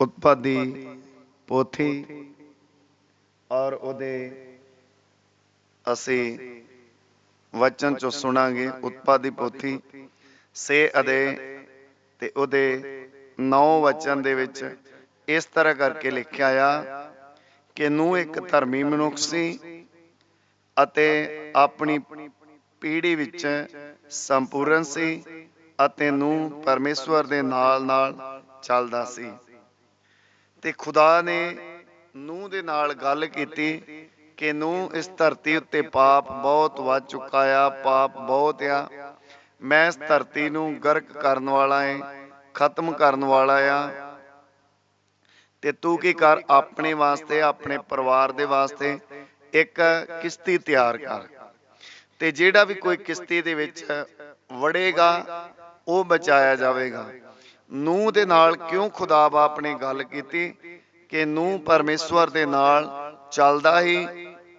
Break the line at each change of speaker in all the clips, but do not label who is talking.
ਉਤਪਾਦੀ, ਪੋਥੀ ਔਰ ਉਹਦੇ ਅਸੀਂ ਵਚਨ ਚੋਂ ਸੁਣਾਂਗੇ, ਉਤਪਾਦੀ, ਪੋਥੀ। ਸੇ, ਅਦੇ ਤੇ ਉਹਦੇ 9 ਵਚਨ ਦੇ ਵਿੱਚ ਇਸ ਤਰ੍ਹਾਂ ਕਰਕੇ ਲਿਖਿਆ ਆ ਕਿ ਨੂੰ ਇੱਕ ਧਰਮੀ ਮਨੁੱਖ ਸੀ ਅਤੇ ਆਪਣੀ ਪੀੜ੍ਹੀ ਵਿੱਚ ਸੰਪੂਰਨ ਸੀ ਅਤੇ ਨੂੰ ਪਰਮੇਸ਼ਵਰ ਦੇ ਨਾਲ ਨਾਲ ਚੱਲਦਾ ਸੀ। ਤੇ ਖੁਦਾ ਨੇ ਨੂੰ ਦੇ ਨਾਲ ਗੱਲ ਕੀਤੀ ਕਿ ਨੂੰ ਇਸ ਧਰਤੀ ਉੱਤੇ ਪਾਪ ਬਹੁਤ ਵੱਧ ਚੁੱਕਾ ਆ, ਪਾਪ ਬਹੁਤ ਆ। ਮੈਂ ਇਸ ਧਰਤੀ ਨੂੰ ਗਰਕ ਕਰਨ ਵਾਲਾ ਏ, ਖਤਮ ਕਰਨ ਵਾਲਾ ਆ। ਤੇ ਤੂੰ ਕੀ ਕਰ ਆਪਣੇ ਵਾਸਤੇ, ਆਪਣੇ ਪਰਿਵਾਰ ਦੇ ਵਾਸਤੇ ਇੱਕ ਕਿਸ਼ਤੀ ਤਿਆਰ ਕਰ। ਤੇ ਜਿਹੜਾ ਵੀ ਕੋਈ ਕਿਸ਼ਤੀ ਦੇ ਵਿੱਚ ਵੜੇਗਾ, ਉਹ ਬਚਾਇਆ ਜਾਵੇਗਾ। ਨੂੰ ਦੇ ਨਾਲ ਕਿਉਂ ਖੁਦਾ ਬਾਪ ਨੇ ਗੱਲ ਕੀਤੀ? ਕਿ ਨੂੰ ਪਰਮੇਸ਼ਵਰ ਦੇ ਨਾਲ ਚੱਲਦਾ ਹੀ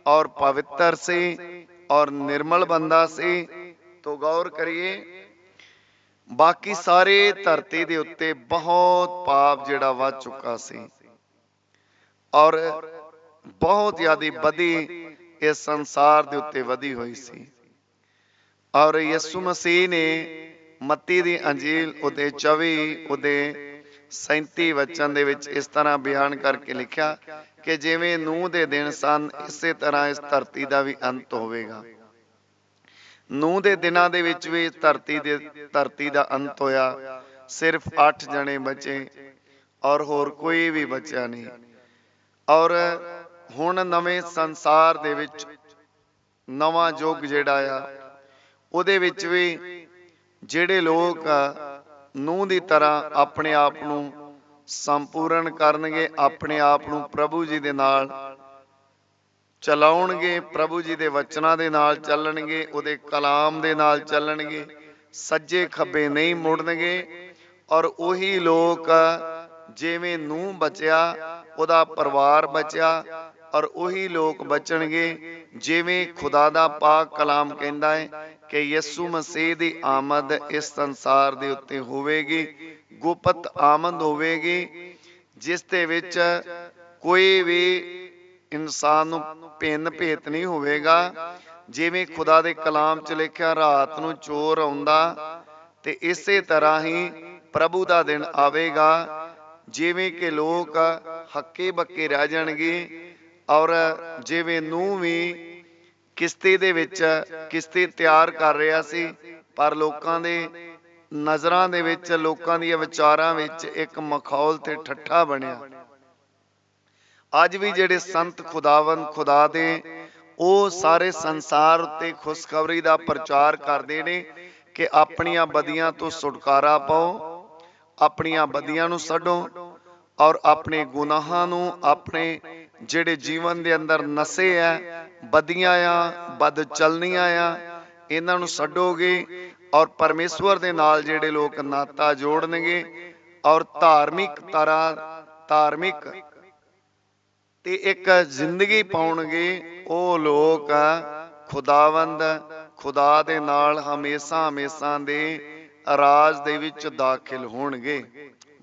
ਔਰ ਪਵਿੱਤਰ ਸੀ ਔਰ ਨਿਰਮਲ ਬੰਦਾ ਸੀ। ਤੋ ਗੌਰ ਕਰੀਏ, ਬਾਕੀ ਸਾਰੇ ਧਰਤੀ ਦੇ ਉੱਤੇ ਬਹੁਤ ਪਾਪ ਜਿਹੜਾ ਵੱਧ ਚੁੱਕਾ ਸੀ। ਔਰ ਬਹੁਤ ਜ਼ਿਆਦਾ ਵਧੀ ਇਸ ਸੰਸਾਰ ਦੇ ਉੱਤੇ ਵਧੀ ਹੋਈ ਸੀ। ਔਰ ਯਿਸੂ ਮਸੀਹ ਨੇ ਮੱਤੀ ਦੀ ਅੰਜੀਲ ਉਹਦੇ 24 ਉਹਦੇ 37 ਵਚਨ ਦੇ ਵਿੱਚ ਇਸ ਤਰ੍ਹਾਂ ਬਿਆਨ ਕਰਕੇ ਲਿਖਿਆ ਕਿ ਜਿਵੇਂ ਨੂਹ ਦੇ ਦਿਨ ਸਨ, ਇਸੇ ਤਰ੍ਹਾਂ ਇਸ ਧਰਤੀ ਦਾ ਵੀ ਅੰਤ ਹੋਵੇਗਾ। ਨੂਹ ਦੇ ਦਿਨਾਂ ਦੇ ਵਿੱਚ ਵੀ ਧਰਤੀ ਦੇ, ਧਰਤੀ ਦਾ ਅੰਤ ਹੋਇਆ। ਸਿਰਫ 8 ਜਣੇ ਬਚੇ ਔਰ ਹੋਰ ਕੋਈ ਵੀ ਬਚਿਆ ਨਹੀਂ। ਔਰ ਹੁਣ ਨਵੇਂ ਸੰਸਾਰ ਦੇ ਵਿੱਚ ਨਵਾਂ ਯੁੱਗ ਜਿਹੜਾ ਆ, ਉਹਦੇ ਵਿੱਚ ਵੀ ਜਿਹੜੇ ਲੋਕ ਨੂੰਹ ਦੀ ਤਰ੍ਹਾਂ ਆਪਣੇ ਆਪ ਨੂੰ ਸੰਪੂਰਨ ਕਰਨਗੇ, ਆਪਣੇ ਆਪ ਨੂੰ ਪ੍ਰਭੂ ਜੀ ਦੇ ਨਾਲ ਚਲਾਉਣਗੇ, ਪ੍ਰਭੂ ਜੀ ਦੇ ਵਚਨਾਂ ਦੇ ਨਾਲ ਚੱਲਣਗੇ, ਉਹਦੇ ਕਲਾਮ ਦੇ ਨਾਲ ਚੱਲਣਗੇ, ਸੱਜੇ ਖੱਬੇ ਨਹੀਂ ਮੁੜਨਗੇ। ਔਰ ਉਹੀ ਲੋਕ, ਜਿਵੇਂ ਨੂੰਹ ਬਚਿਆ, ਉਹਦਾ ਪਰਿਵਾਰ ਬਚਿਆ, ਔਰ ਉਹੀ ਲੋਕ ਬਚਣਗੇ, ਜਿਵੇਂ ਖੁਦਾ ਦਾ ਪਾਕ ਕਲਾਮ ਕਹਿੰਦਾ ਹੈ ਕਿ ਯਿਸੂ ਮਸੀਹ ਦੀ ਆਮਦ ਇਸ ਸੰਸਾਰ ਦੇ ਉੱਤੇ ਹੋਵੇਗੀ, ਗੁਪਤ ਆਮਦ ਹੋਵੇਗੀ, ਜਿਸ ਦੇ ਵਿੱਚ ਕੋਈ ਵੀ ਇਨਸਾਨ ਨੂੰ ਭਿੰਨ ਭੇਤ ਨਹੀਂ ਹੋਵੇਗਾ। ਜਿਵੇਂ ਖੁਦਾ ਦੇ ਕਲਾਮ 'ਚ ਲਿਖਿਆ, ਰਾਤ ਨੂੰ ਚੋਰ ਆਉਂਦਾ ਤੇ ਇਸੇ ਤਰ੍ਹਾਂ ਹੀ ਪ੍ਰਭੂ ਦਾ ਦਿਨ ਆਵੇਗਾ, ਜਿਵੇਂ ਕਿ ਲੋਕ ਹੱਕੇ ਬੱਕੇ ਰਹਿ ਜਾਣਗੇ ਔਰ ਜਿਵੇਂ ਨੂੰ ਵੀ ਕਿਸ਼ਤੀ ਦੇ ਵਿੱਚ ਕਿਸ਼ਤੀ ਤਿਆਰ ਕਰ ਰਿਹਾ ਸੀ, ਪਰ ਲੋਕਾਂ ਦੇ ਨਜ਼ਰਾਂ ਦੇ ਵਿੱਚ, ਲੋਕਾਂ ਦੀਆਂ ਵਿਚਾਰਾਂ ਵਿੱਚ ਇੱਕ ਮਖੌਲ ਤੇ ਠੱਠਾ ਬਣਿਆ। ਅੱਜ ਵੀ ਜਿਹੜੇ ਸੰਤ ਖੁਦਾਵੰਦ ਖੁਦਾ ਦੇ, ਉਹ ਸਾਰੇ ਸੰਸਾਰ ਉੱਤੇ ਖੁਸ਼ਖਬਰੀ ਦਾ ਪ੍ਰਚਾਰ ਕਰਦੇ ਨੇ ਕਿ ਆਪਣੀਆਂ ਬਦੀਆਂ ਤੋਂ ਛੁਟਕਾਰਾ ਪਾਓ, ਆਪਣੀਆਂ ਬਦੀਆਂ ਨੂੰ ਛੱਡੋ ਔਰ ਆਪਣੇ ਗੁਨਾਹਾਂ ਨੂੰ ਆਪਣੇ ਜਿਹੜੇ ਜੀਵਨ ਦੇ ਅੰਦਰ ਨਸੇ ਹੈ ਬਦੀਆਂ ਆ ਬਦ ਚਲਨੀਆਂ ਆ, ਇਹਨਾਂ ਨੂੰ ਛੱਡੋਗੇ ਔਰ ਪਰਮੇਸ਼ਵਰ ਦੇ ਨਾਲ ਜਿਹੜੇ ਲੋਕ ਨਾਤਾ ਜੋੜਨਗੇ ਔਰ ਧਾਰਮਿਕ ਤਰ੍ਹਾਂ, ਧਾਰਮਿਕ ਤੇ ਇੱਕ ਜ਼ਿੰਦਗੀ ਪਾਉਣਗੇ, ਉਹ ਲੋਕ ਖੁਦਾਵੰਦ, ਖੁਦਾ ਦੇ ਨਾਲ ਹਮੇਸ਼ਾ ਹਮੇਸ਼ਾ ਦੇ ਰਾਜ ਦੇ ਵਿੱਚ ਦਾਖਲ ਹੋਣਗੇ।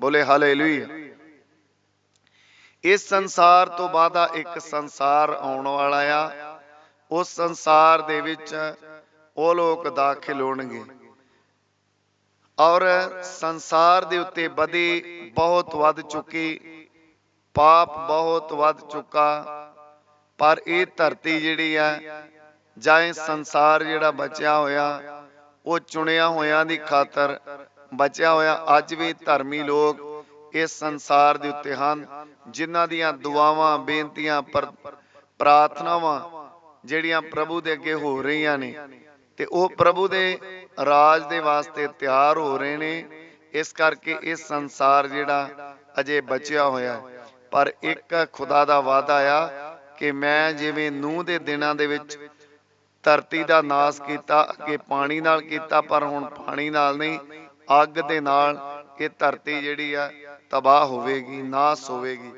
ਬੋਲੇ ਹਾਲੇਲੂਇਆ। ਇਸ ਸੰਸਾਰ ਤੋਂ ਬਾਅਦਾ ਇੱਕ ਸੰਸਾਰ ਆਉਣ ਵਾਲਾ ਆ। ਉਸ ਸੰਸਾਰ ਦੇ ਵਿੱਚ ਉਹ ਲੋਕ ਦਾਖਲ ਹੋਣਗੇ। ਔਰ ਸੰਸਾਰ ਦੇ ਉੱਤੇ ਬਦੀ ਬਹੁਤ ਵੱਧ ਚੁੱਕੀ, ਪਾਪ ਬਹੁਤ ਵੱਧ ਚੁੱਕਾ, ਪਰ ਇਹ ਧਰਤੀ ਜਿਹੜੀ ਆ, ਜਾਂ ਇਹ ਸੰਸਾਰ ਜਿਹੜਾ ਬਚਿਆ ਹੋਇਆ, ਉਹ ਚੁਣਿਆ ਹੋਇਆਂ ਦੀ ਖਾਤਰ ਬਚਿਆ ਹੋਇਆ ਅੱਜ ਵੀ ਧਰਮੀ ਲੋਕ ਇਸ ਸੰਸਾਰ ਦੇ ਉੱਤੇ ਹਨ। ਜਿਨ੍ਹਾਂ ਦੀਆਂ ਦੁਆਵਾਂ, ਬੇਨਤੀਆਂ ਪ੍ਰਾਰਥਨਾਵਾਂ ਜਿਹੜੀਆਂ ਪ੍ਰਭੂ ਦੇ ਅੱਗੇ ਹੋ ਰਹੀਆਂ ਨੇ ਤੇ ਉਹ ਪ੍ਰਭੂ ਦੇ ਰਾਜ ਦੇ ਵਾਸਤੇ ਤਿਆਰ ਹੋ ਰਹੇ ਨੇ, ਇਸ ਕਰਕੇ ਇਹ ਸੰਸਾਰ ਜਿਹੜਾ ਅਜੇ ਬਚਿਆ ਹੋਇਆ ਪਰ ਇੱਕ ਖੁਦਾ ਦਾ ਵਾਅਦਾ ਆ ਕਿ ਮੈਂ ਜਿਵੇਂ ਨੂਹ ਦੇ ਦਿਨਾਂ ਦੇ ਵਿੱਚ ਧਰਤੀ ਦਾ ਨਾਸ ਕੀਤਾ, ਅੱਗੇ ਪਾਣੀ ਨਾਲ ਕੀਤਾ, ਪਰ ਹੁਣ ਪਾਣੀ ਨਾਲ ਨਹੀਂ, ਅੱਗ ਦੇ ਨਾਲ ਇਹ ਧਰਤੀ ਜਿਹੜੀ ਆ ਤਬਾਹ ਹੋਵੇਗੀ, ਨਾਸ ਹੋਵੇਗੀ।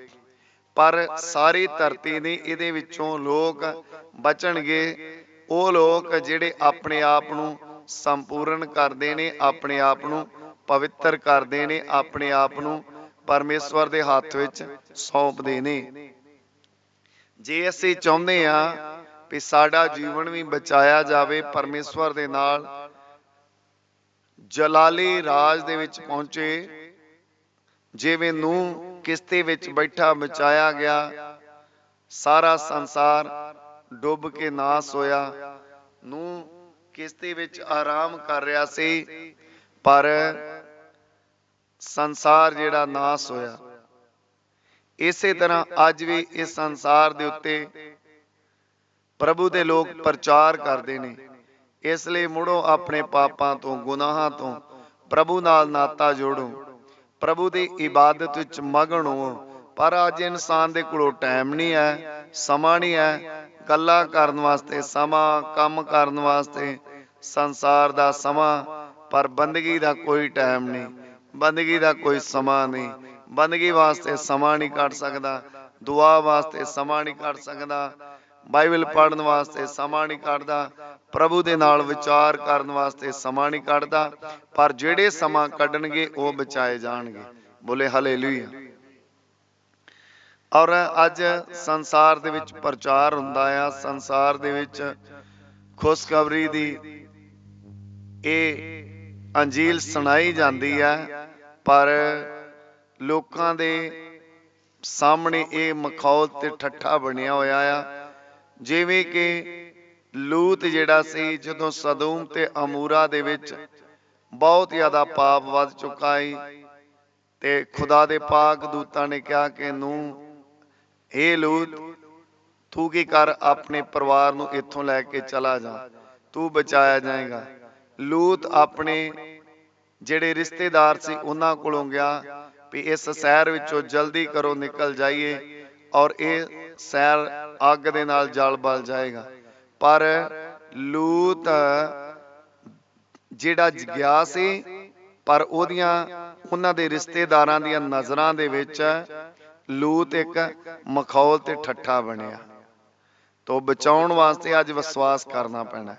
ਪਰ ਸਾਰੀ ਧਰਤੀ ਨਹੀਂ, ਇਹਦੇ ਵਿੱਚੋਂ ਲੋਕ ਬਚਣਗੇ। ਉਹ ਲੋਕ ਜਿਹੜੇ ਆਪਣੇ ਆਪ ਨੂੰ ਸੰਪੂਰਨ ਕਰਦੇ ਨੇ, ਆਪਣੇ ਆਪ ਨੂੰ ਪਵਿੱਤਰ ਕਰਦੇ ਨੇ, ਆਪਣੇ ਆਪ ਨੂੰ ਪਰਮੇਸ਼ਵਰ ਦੇ ਹੱਥ ਵਿੱਚ ਸੌਂਪਦੇ ਨੇ। ਜੇ ਅਸੀਂ ਚਾਹੁੰਦੇ ਆ ਵੀ ਸਾਡਾ ਜੀਵਨ ਵੀ ਬਚਾਇਆ ਜਾਵੇ, ਪਰਮੇਸ਼ਵਰ ਦੇ ਨਾਲ ਜਲਾਲੀ ਰਾਜ ਦੇ ਵਿੱਚ ਪਹੁੰਚੇ ਜਿਵੇਂ ਨੂੰ ਕਿਸ਼ਤੀ ਵਿੱਚ ਬੈਠਾ ਬਚਾਇਆ ਗਿਆ, ਸਾਰਾ ਸੰਸਾਰ ਡੁੱਬ ਕੇ ਨਾਸ ਹੋਇਆ। ਨੂੰ ਕਿਸ਼ਤੀ ਵਿੱਚ ਆਰਾਮ ਕਰ ਰਿਹਾ ਸੀ, ਪਰ ਸੰਸਾਰ ਜਿਹੜਾ ਨਾਸ ਹੋਇਆ। ਇਸੇ ਤਰ੍ਹਾਂ ਅੱਜ ਵੀ ਇਸ ਸੰਸਾਰ ਦੇ ਉੱਤੇ ਪ੍ਰਭੂ ਦੇ ਲੋਕ ਪ੍ਰਚਾਰ ਕਰਦੇ ਨੇ। ਇਸ ਲਈ ਮੁੜੋ ਆਪਣੇ ਪਾਪਾਂ ਤੋਂ, ਗੁਨਾਹਾਂ ਤੋਂ ਪ੍ਰਭੂ ਨਾਲ ਨਾਤਾ ਜੋੜੋ। ਪ੍ਰਭੂ ਦੀ ਇਬਾਦਤ ਵਿੱਚ ਮਗਨ ਹੋ ਪਰ ਅੱਜ ਇਨਸਾਨ ਦੇ ਕੋਲੋਂ ਟਾਈਮ ਨਹੀਂ ਹੈ। ਸਮਾਂ ਨਹੀਂ ਹੈ। ਗੱਲਾਂ ਕਰਨ ਵਾਸਤੇ ਸਮਾਂ ਕੰਮ ਕਰਨ ਵਾਸਤੇ ਸੰਸਾਰ ਦਾ ਸਮਾਂ ਪਰ ਬੰਦਗੀ ਦਾ ਕੋਈ ਟਾਈਮ ਨਹੀਂ। ਬੰਦਗੀ ਦਾ ਕੋਈ ਸਮਾਂ ਨਹੀਂ। ਬੰਦਗੀ ਵਾਸਤੇ ਸਮਾਂ ਨਹੀਂ ਕੱਢ ਸਕਦਾ। ਦੁਆ ਵਾਸਤੇ ਸਮਾਂ ਨਹੀਂ ਕੱਢ ਸਕਦਾ। ਬਾਈਬਲ ਪੜ੍ਹਨ ਵਾਸਤੇ ਸਮਾਂ ਨਹੀਂ ਕੱਢਦਾ, ਪ੍ਰਭੂ ਦੇ ਨਾਲ ਵਿਚਾਰ ਕਰਨ ਵਾਸਤੇ ਸਮਾਂ ਨਹੀਂ ਕੱਢਦਾ, ਪਰ ਜਿਹੜੇ ਸਮਾਂ ਕੱਢਣਗੇ ਉਹ ਬਚਾਏ ਜਾਣਗੇ। ਬੋਲੇ ਹਾਲੇਲੂਇਆ। ਔਰ ਅੱਜ ਸੰਸਾਰ ਦੇ ਵਿੱਚ ਪ੍ਰਚਾਰ ਹੁੰਦਾ ਆ, ਸੰਸਾਰ ਦੇ ਵਿੱਚ ਖੁਸ਼ਖਬਰੀ ਦੀ ਇਹ ਅੰਜੀਲ ਸੁਣਾਈ ਜਾਂਦੀ ਹੈ ਪਰ ਲੋਕਾਂ ਦੇ ਸਾਹਮਣੇ ਇਹ ਮਖੌਲ ਤੇ ਠੱਠਾ ਬਣਿਆ ਹੋਇਆ ਆ। ਜਿਵੇਂ ਕਿ ਲੂਤ ਜਿਹੜਾ ਸੀ, ਜਦੋਂ ਸਦੂਮ ਤੇ ਅਮੂਰਾ ਦੇ ਵਿੱਚ ਬਹੁਤ ਜ਼ਿਆਦਾ ਪਾਪ ਵੱਧ ਚੁੱਕਾ ਸੀ ਤੇ ਖੁਦਾ ਦੇ ਪਾਕ ਦੂਤਾਂ ਨੇ ਕਿਹਾ ਕਿ ਨੂੰ ਇਹ ਲੂਤ, ਤੂੰ ਕੀ ਕਰ ਆਪਣੇ ਪਰਿਵਾਰ ਨੂੰ ਇੱਥੋਂ ਲੈ ਕੇ ਚਲਾ ਜਾ, ਤੂੰ ਬਚਾਇਆ ਜਾਏਗਾ। ਲੂਤ ਆਪਣੇ ਜਿਹੜੇ ਰਿਸ਼ਤੇਦਾਰ ਸੀ, ਉਹਨਾਂ ਕੋਲੋਂ ਗਿਆ ਵੀ ਇਸ ਸ਼ਹਿਰ ਵਿੱਚੋਂ ਜਲਦੀ ਕਰੋ ਨਿਕਲ ਜਾਈਏ ਔਰ ਇਹ ਸ਼ਹਿਰ ਅੱਗ ਦੇ ਨਾਲ ਜਲ ਬਲ ਜਾਏਗਾ। ਪਰ ਲੂਤ, ਜਿਹੜਾ ਗਿਆ ਸੀ, ਪਰ ਉਹਦੀਆਂ, ਉਹਨਾਂ ਦੇ ਰਿਸ਼ਤੇਦਾਰਾਂ ਦੀਆਂ ਨਜ਼ਰਾਂ ਦੇ ਵਿੱਚ ਲੂਤ ਇੱਕ ਮਖੌਲ ਤੇ ਠੱਠਾ ਬਣਿਆ। ਤੋਂ ਬਚਾਉਣ ਵਾਸਤੇ ਅੱਜ ਵਿਸ਼ਵਾਸ ਕਰਨਾ ਪੈਣਾ ਹੈ।